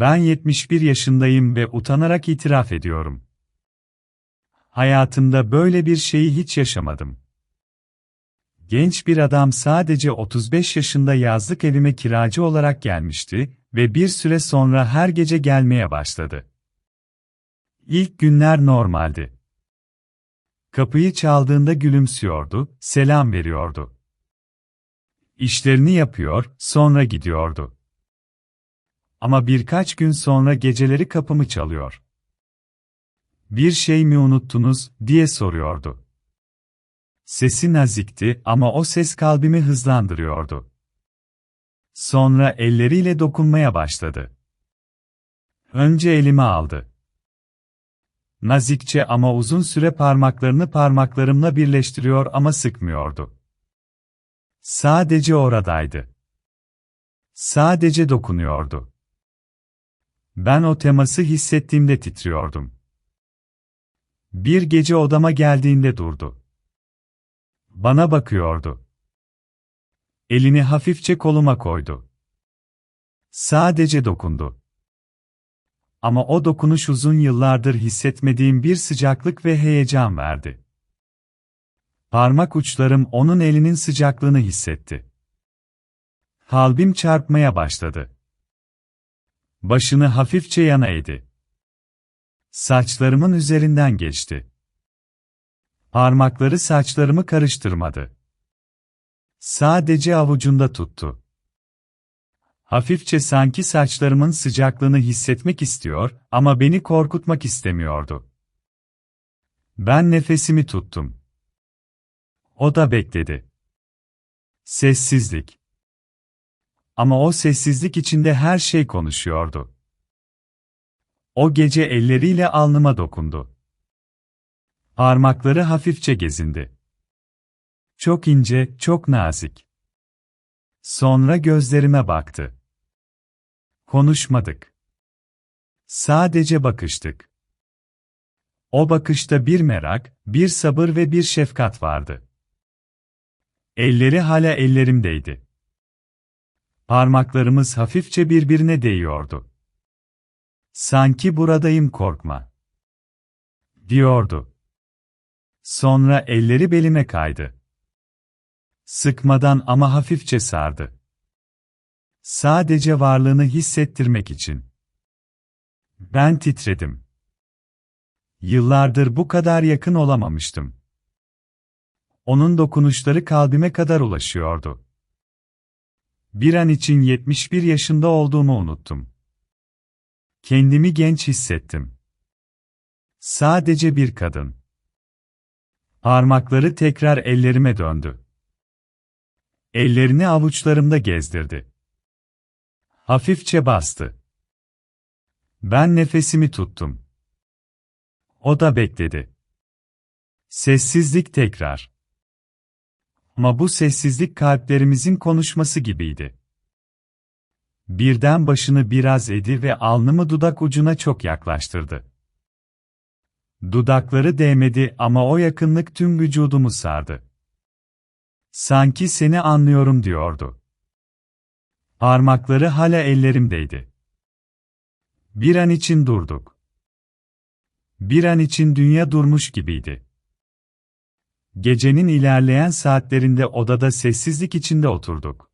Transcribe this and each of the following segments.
Ben 71 yaşındayım ve utanarak itiraf ediyorum. Hayatımda böyle bir şeyi hiç yaşamadım. Genç bir adam sadece 35 yaşında yazlık evime kiracı olarak gelmişti ve bir süre sonra her gece gelmeye başladı. İlk günler normaldi. Kapıyı çaldığında gülümsüyordu, selam veriyordu. İşlerini yapıyor, sonra gidiyordu. Ama birkaç gün sonra geceleri kapımı çalıyor. Bir şey mi unuttunuz, diye soruyordu. Sesi nazikti ama o ses kalbimi hızlandırıyordu. Sonra elleriyle dokunmaya başladı. Önce elimi aldı. Nazikçe ama uzun süre parmaklarını parmaklarımla birleştiriyor ama sıkmıyordu. Sadece oradaydı. Sadece dokunuyordu. Ben o teması hissettiğimde titriyordum. Bir gece odama geldiğinde durdu. Bana bakıyordu. Elini hafifçe koluma koydu. Sadece dokundu. Ama o dokunuş uzun yıllardır hissetmediğim bir sıcaklık ve heyecan verdi. Parmak uçlarım onun elinin sıcaklığını hissetti. Kalbim çarpmaya başladı. Başını hafifçe yana eğdi. Saçlarımın üzerinden geçti. Parmakları saçlarımı karıştırmadı. Sadece avucunda tuttu. Hafifçe sanki saçlarımın sıcaklığını hissetmek istiyor ama beni korkutmak istemiyordu. Ben nefesimi tuttum. O da bekledi. Sessizlik. Ama o sessizlik içinde her şey konuşuyordu. O gece elleriyle alnıma dokundu. Parmakları hafifçe gezindi. Çok ince, çok nazik. Sonra gözlerime baktı. Konuşmadık. Sadece bakıştık. O bakışta bir merak, bir sabır ve bir şefkat vardı. Elleri hala ellerimdeydi. Parmaklarımız hafifçe birbirine değiyordu. Sanki buradayım korkma. Diyordu. Sonra elleri belime kaydı. Sıkmadan ama hafifçe sardı. Sadece varlığını hissettirmek için. Ben titredim. Yıllardır bu kadar yakın olamamıştım. Onun dokunuşları kalbime kadar ulaşıyordu. Bir an için 71 yaşında olduğumu unuttum. Kendimi genç hissettim. Sadece bir kadın. Parmakları tekrar ellerime döndü. Ellerini avuçlarımda gezdirdi. Hafifçe bastı. Ben nefesimi tuttum. O da bekledi. Sessizlik tekrar. Ama bu sessizlik kalplerimizin konuşması gibiydi. Birden başını biraz edi ve alnımı dudak ucuna çok yaklaştırdı. Dudakları değmedi ama o yakınlık tüm vücudumu sardı. Sanki seni anlıyorum diyordu. Parmakları hala ellerimdeydi. Bir an için durduk. Bir an için dünya durmuş gibiydi. Gecenin ilerleyen saatlerinde odada sessizlik içinde oturduk.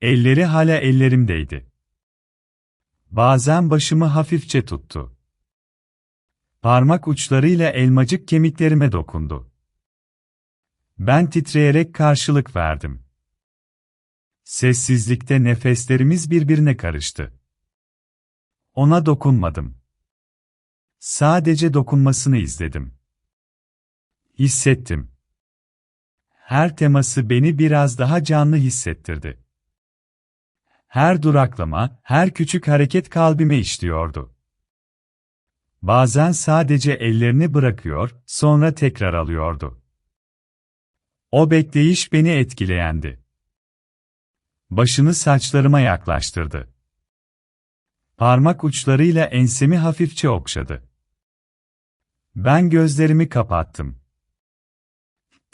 Elleri hala ellerimdeydi. Bazen başımı hafifçe tuttu. Parmak uçlarıyla elmacık kemiklerime dokundu. Ben titreyerek karşılık verdim. Sessizlikte nefeslerimiz birbirine karıştı. Ona dokunmadım. Sadece dokunmasını izledim. Hissettim. Her teması beni biraz daha canlı hissettirdi. Her duraklama, her küçük hareket kalbime işliyordu. Bazen sadece ellerini bırakıyor, sonra tekrar alıyordu. O bekleyiş beni etkileyendi. Başını saçlarıma yaklaştırdı. Parmak uçlarıyla ensemi hafifçe okşadı. Ben gözlerimi kapattım.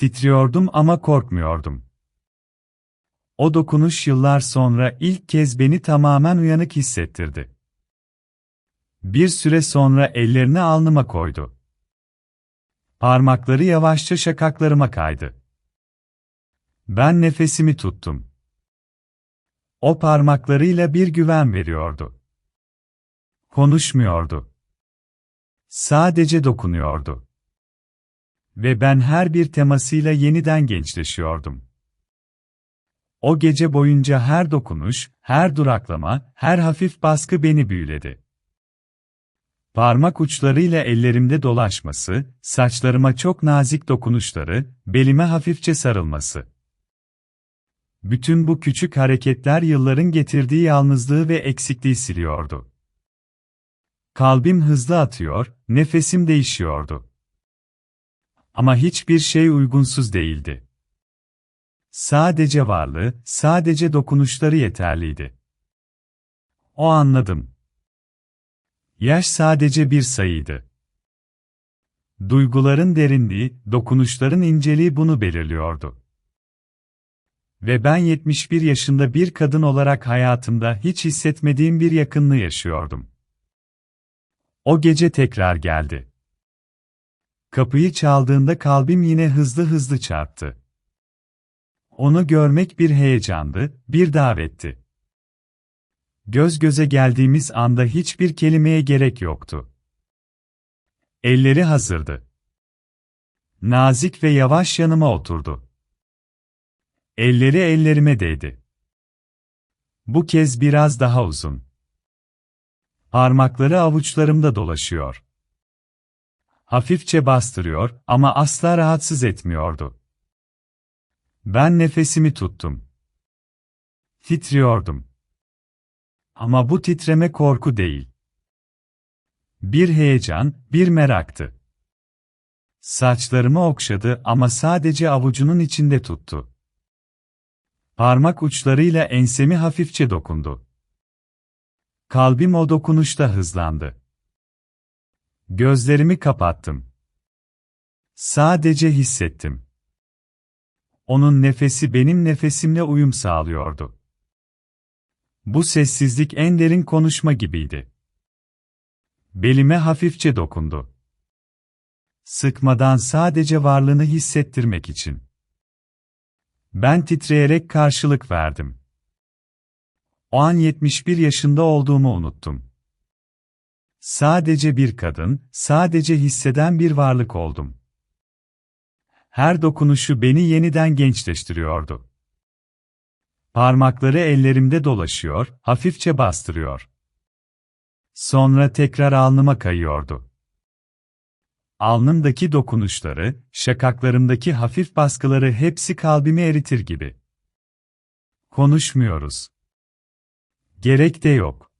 Titriyordum ama korkmuyordum. O dokunuş yıllar sonra ilk kez beni tamamen uyanık hissettirdi. Bir süre sonra ellerini alnıma koydu. Parmakları yavaşça şakaklarıma kaydı. Ben nefesimi tuttum. O parmaklarıyla bir güven veriyordu. Konuşmuyordu. Sadece dokunuyordu. Ve ben her bir temasıyla yeniden gençleşiyordum. O gece boyunca her dokunuş, her duraklama, her hafif baskı beni büyüledi. Parmak uçlarıyla ellerimde dolaşması, saçlarıma çok nazik dokunuşları, belime hafifçe sarılması. Bütün bu küçük hareketler yılların getirdiği yalnızlığı ve eksikliği siliyordu. Kalbim hızlı atıyor, nefesim değişiyordu. Ama hiçbir şey uygunsuz değildi. Sadece varlığı, sadece dokunuşları yeterliydi. O anladım. Yaş sadece bir sayıydı. Duyguların derinliği, dokunuşların inceliği bunu belirliyordu. Ve ben 71 yaşında bir kadın olarak hayatımda hiç hissetmediğim bir yakınlığı yaşıyordum. O gece tekrar geldi. Kapıyı çaldığında kalbim yine hızlı hızlı çarptı. Onu görmek bir heyecandı, bir davetti. Göz göze geldiğimiz anda hiçbir kelimeye gerek yoktu. Elleri hazırdı. Nazik ve yavaş yanıma oturdu. Elleri ellerime değdi. Bu kez biraz daha uzun. Parmakları avuçlarımda dolaşıyor. Hafifçe bastırıyor ama asla rahatsız etmiyordu. Ben nefesimi tuttum. Titriyordum. Ama bu titreme korku değil. Bir heyecan, bir meraktı. Saçlarımı okşadı ama sadece avucunun içinde tuttu. Parmak uçlarıyla ensemi hafifçe dokundu. Kalbim o dokunuşta hızlandı. Gözlerimi kapattım. Sadece hissettim. Onun nefesi benim nefesimle uyum sağlıyordu. Bu sessizlik en derin konuşma gibiydi. Belime hafifçe dokundu. Sıkmadan sadece varlığını hissettirmek için. Ben titreyerek karşılık verdim. O an 71 yaşında olduğumu unuttum. Sadece bir kadın, sadece hisseden bir varlık oldum. Her dokunuşu beni yeniden gençleştiriyordu. Parmakları ellerimde dolaşıyor, hafifçe bastırıyor. Sonra tekrar alnıma kayıyordu. Alnımdaki dokunuşları, şakaklarımdaki hafif baskıları hepsi kalbimi eritir gibi. Konuşmuyoruz. Gerek de yok.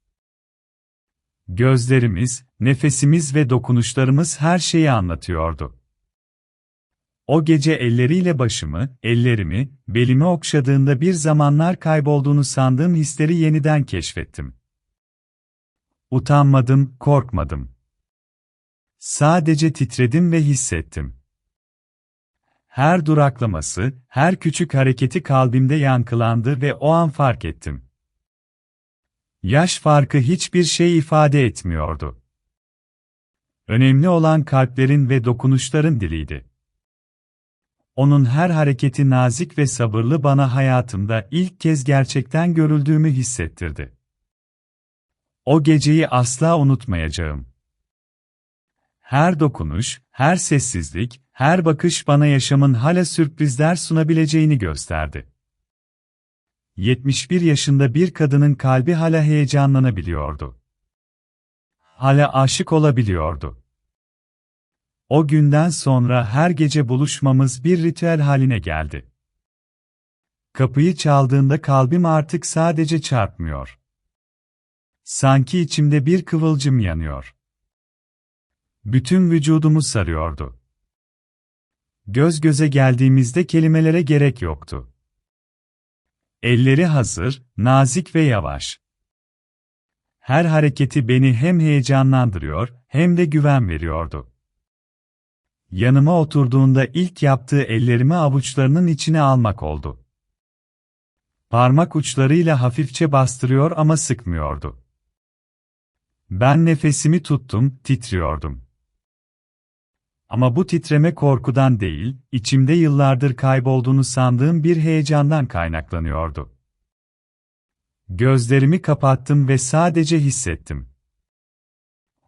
Gözlerimiz, nefesimiz ve dokunuşlarımız her şeyi anlatıyordu. O gece elleriyle başımı, ellerimi, belimi okşadığında bir zamanlar kaybolduğunu sandığım hisleri yeniden keşfettim. Utanmadım, korkmadım. Sadece titredim ve hissettim. Her duraklaması, her küçük hareketi kalbimde yankılandı ve o an fark ettim. Yaş farkı hiçbir şey ifade etmiyordu. Önemli olan kalplerin ve dokunuşların diliydi. Onun her hareketi nazik ve sabırlı bana hayatımda ilk kez gerçekten görüldüğümü hissettirdi. O geceyi asla unutmayacağım. Her dokunuş, her sessizlik, her bakış bana yaşamın hala sürprizler sunabileceğini gösterdi. 71 yaşında bir kadının kalbi hala heyecanlanabiliyordu. Hala aşık olabiliyordu. O günden sonra her gece buluşmamız bir ritüel haline geldi. Kapıyı çaldığında kalbim artık sadece çarpmıyor. Sanki içimde bir kıvılcım yanıyor. Bütün vücudumu sarıyordu. Göz göze geldiğimizde kelimelere gerek yoktu. Elleri hazır, nazik ve yavaş. Her hareketi beni hem heyecanlandırıyor, hem de güven veriyordu. Yanıma oturduğunda ilk yaptığı ellerimi avuçlarının içine almak oldu. Parmak uçlarıyla hafifçe bastırıyor ama sıkmıyordu. Ben nefesimi tuttum, titriyordum. Ama bu titreme korkudan değil, içimde yıllardır kaybolduğunu sandığım bir heyecandan kaynaklanıyordu. Gözlerimi kapattım ve sadece hissettim.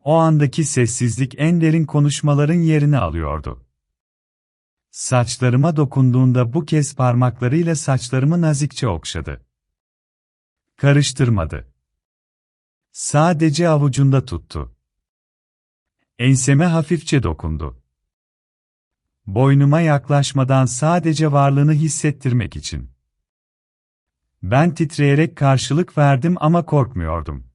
O andaki sessizlik en derin konuşmaların yerini alıyordu. Saçlarıma dokunduğunda bu kez parmaklarıyla saçlarımı nazikçe okşadı. Karıştırmadı. Sadece avucunda tuttu. Enseme hafifçe dokundu. Boynuma yaklaşmadan sadece varlığını hissettirmek için. Ben titreyerek karşılık verdim ama korkmuyordum.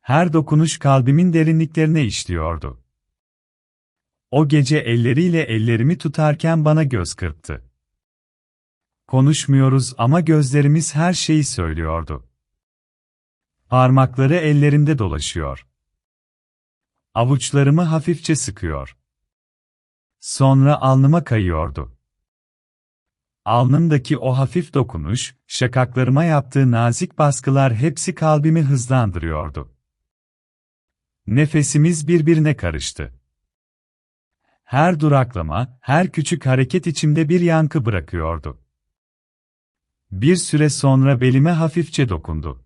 Her dokunuş kalbimin derinliklerine işliyordu. O gece elleriyle ellerimi tutarken bana göz kırptı. Konuşmuyoruz ama gözlerimiz her şeyi söylüyordu. Parmakları ellerimde dolaşıyor. Avuçlarımı hafifçe sıkıyor. Sonra alnıma kayıyordu. Alnımdaki o hafif dokunuş, şakaklarıma yaptığı nazik baskılar hepsi kalbimi hızlandırıyordu. Nefesimiz birbirine karıştı. Her duraklama, her küçük hareket içimde bir yankı bırakıyordu. Bir süre sonra belime hafifçe dokundu.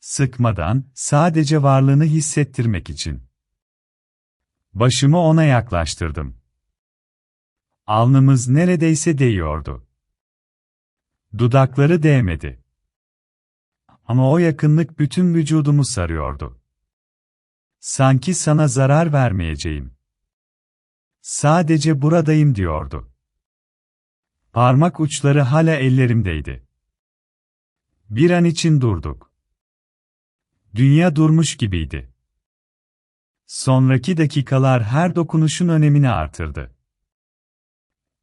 Sıkmadan, sadece varlığını hissettirmek için. Başımı ona yaklaştırdım. Alnımız neredeyse değiyordu. Dudakları değmedi. Ama o yakınlık bütün vücudumu sarıyordu. Sanki sana zarar vermeyeceğim. Sadece buradayım diyordu. Parmak uçları hala ellerimdeydi. Bir an için durduk. Dünya durmuş gibiydi. Sonraki dakikalar her dokunuşun önemini artırdı.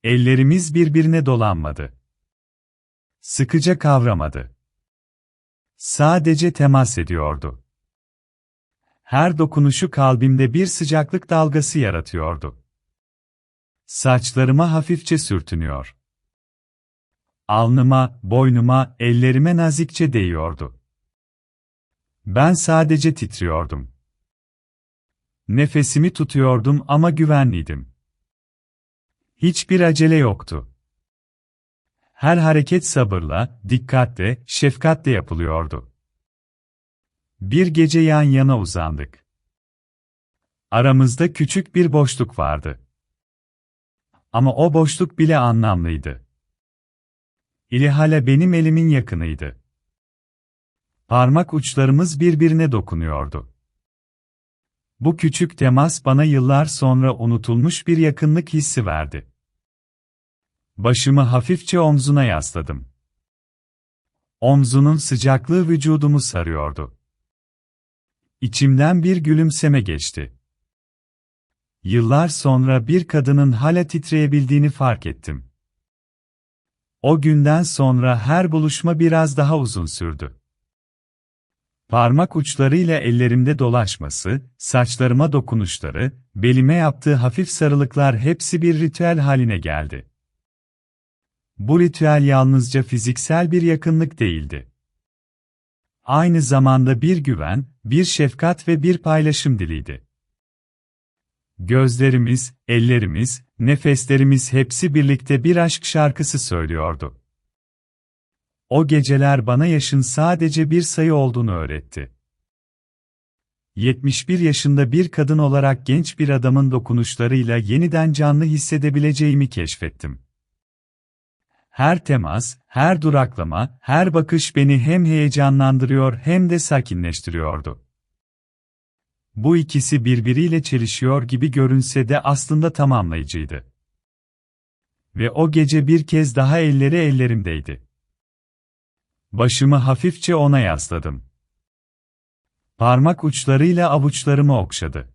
Ellerimiz birbirine dolanmadı. Sıkıca kavramadı. Sadece temas ediyordu. Her dokunuşu kalbimde bir sıcaklık dalgası yaratıyordu. Saçlarıma hafifçe sürtünüyor. Alnıma, boynuma, ellerime nazikçe değiyordu. Ben sadece titriyordum. Nefesimi tutuyordum ama güvenliydim. Hiçbir acele yoktu. Her hareket sabırla, dikkatle, şefkatle yapılıyordu. Bir gece yan yana uzandık. Aramızda küçük bir boşluk vardı. Ama o boşluk bile anlamlıydı. İlihale benim elimin yakınıydı. Parmak uçlarımız birbirine dokunuyordu. Bu küçük temas bana yıllar sonra unutulmuş bir yakınlık hissi verdi. Başımı hafifçe omzuna yasladım. Omzunun sıcaklığı vücudumu sarıyordu. İçimden bir gülümseme geçti. Yıllar sonra bir kadının hala titreyebildiğini fark ettim. O günden sonra her buluşma biraz daha uzun sürdü. Parmak uçlarıyla ellerimde dolaşması, saçlarıma dokunuşları, belime yaptığı hafif sarılıklar hepsi bir ritüel haline geldi. Bu ritüel yalnızca fiziksel bir yakınlık değildi. Aynı zamanda bir güven, bir şefkat ve bir paylaşım diliydi. Gözlerimiz, ellerimiz, nefeslerimiz hepsi birlikte bir aşk şarkısı söylüyordu. O geceler bana yaşın sadece bir sayı olduğunu öğretti. 71 yaşında bir kadın olarak genç bir adamın dokunuşlarıyla yeniden canlı hissedebileceğimi keşfettim. Her temas, her duraklama, her bakış beni hem heyecanlandırıyor hem de sakinleştiriyordu. Bu ikisi birbiriyle çelişiyor gibi görünse de aslında tamamlayıcıydı. Ve o gece bir kez daha elleri ellerimdeydi. Başımı hafifçe ona yasladım. Parmak uçlarıyla avuçlarımı okşadı.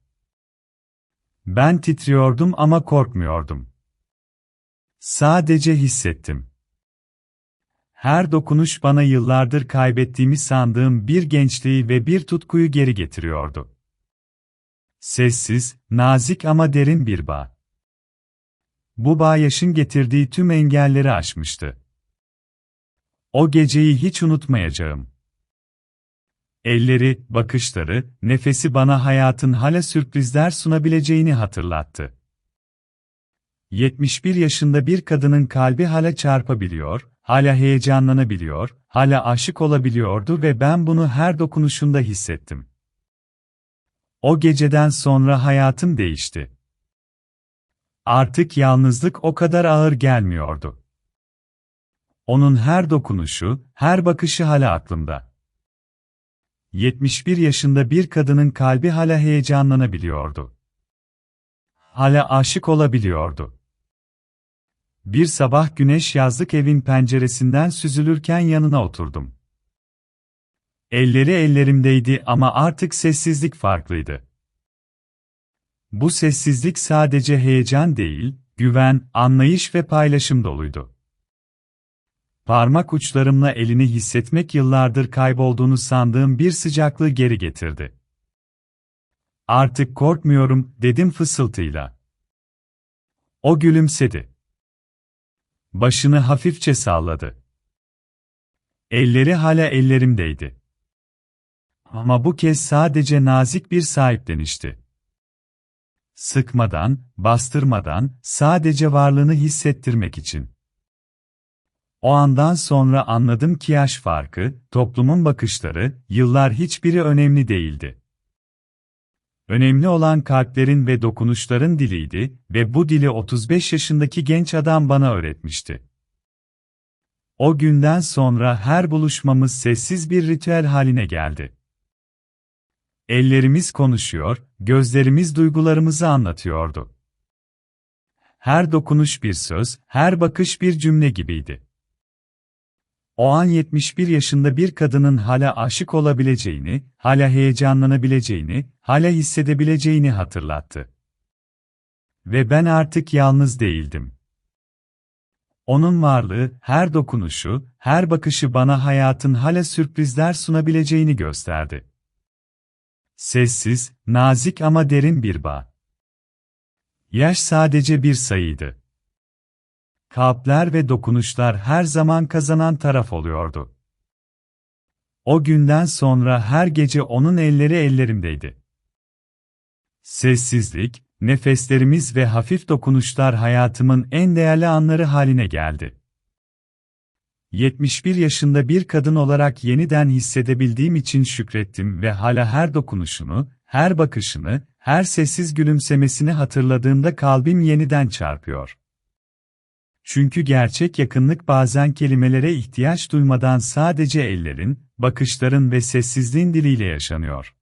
Ben titriyordum ama korkmuyordum. Sadece hissettim. Her dokunuş bana yıllardır kaybettiğimi sandığım bir gençliği ve bir tutkuyu geri getiriyordu. Sessiz, nazik ama derin bir bağ. Bu bağ yaşın getirdiği tüm engelleri aşmıştı. O geceyi hiç unutmayacağım. Elleri, bakışları, nefesi bana hayatın hala sürprizler sunabileceğini hatırlattı. 71 yaşında bir kadının kalbi hala çarpabiliyor, hala heyecanlanabiliyor, hala aşık olabiliyordu ve ben bunu her dokunuşunda hissettim. O geceden sonra hayatım değişti. Artık yalnızlık o kadar ağır gelmiyordu. Onun her dokunuşu, her bakışı hala aklımda. 71 yaşında bir kadının kalbi hala heyecanlanabiliyordu. Hala aşık olabiliyordu. Bir sabah güneş yazlık evin penceresinden süzülürken yanına oturdum. Elleri ellerimdeydi ama artık sessizlik farklıydı. Bu sessizlik sadece heyecan değil, güven, anlayış ve paylaşım doluydu. Parmak uçlarımla elini hissetmek yıllardır kaybolduğunu sandığım bir sıcaklığı geri getirdi. Artık korkmuyorum, dedim fısıltıyla. O gülümsedi. Başını hafifçe salladı. Elleri hala ellerimdeydi. Ama bu kez sadece nazik bir sahiplenişti. Sıkmadan, bastırmadan, sadece varlığını hissettirmek için. O andan sonra anladım ki yaş farkı, toplumun bakışları, yıllar hiçbiri önemli değildi. Önemli olan kalplerin ve dokunuşların diliydi ve bu dili 35 yaşındaki genç adam bana öğretmişti. O günden sonra her buluşmamız sessiz bir ritüel haline geldi. Ellerimiz konuşuyor, gözlerimiz duygularımızı anlatıyordu. Her dokunuş bir söz, her bakış bir cümle gibiydi. O an 71 yaşında bir kadının hala aşık olabileceğini, hala heyecanlanabileceğini, hala hissedebileceğini hatırlattı. Ve ben artık yalnız değildim. Onun varlığı, her dokunuşu, her bakışı bana hayatın hala sürprizler sunabileceğini gösterdi. Sessiz, nazik ama derin bir bağ. Yaş sadece bir sayıydı. Kalpler ve dokunuşlar her zaman kazanan taraf oluyordu. O günden sonra her gece onun elleri ellerimdeydi. Sessizlik, nefeslerimiz ve hafif dokunuşlar hayatımın en değerli anları haline geldi. 71 yaşında bir kadın olarak yeniden hissedebildiğim için şükrettim ve hala her dokunuşunu, her bakışını, her sessiz gülümsemesini hatırladığımda kalbim yeniden çarpıyor. Çünkü gerçek yakınlık bazen kelimelere ihtiyaç duymadan sadece ellerin, bakışların ve sessizliğin diliyle yaşanıyor.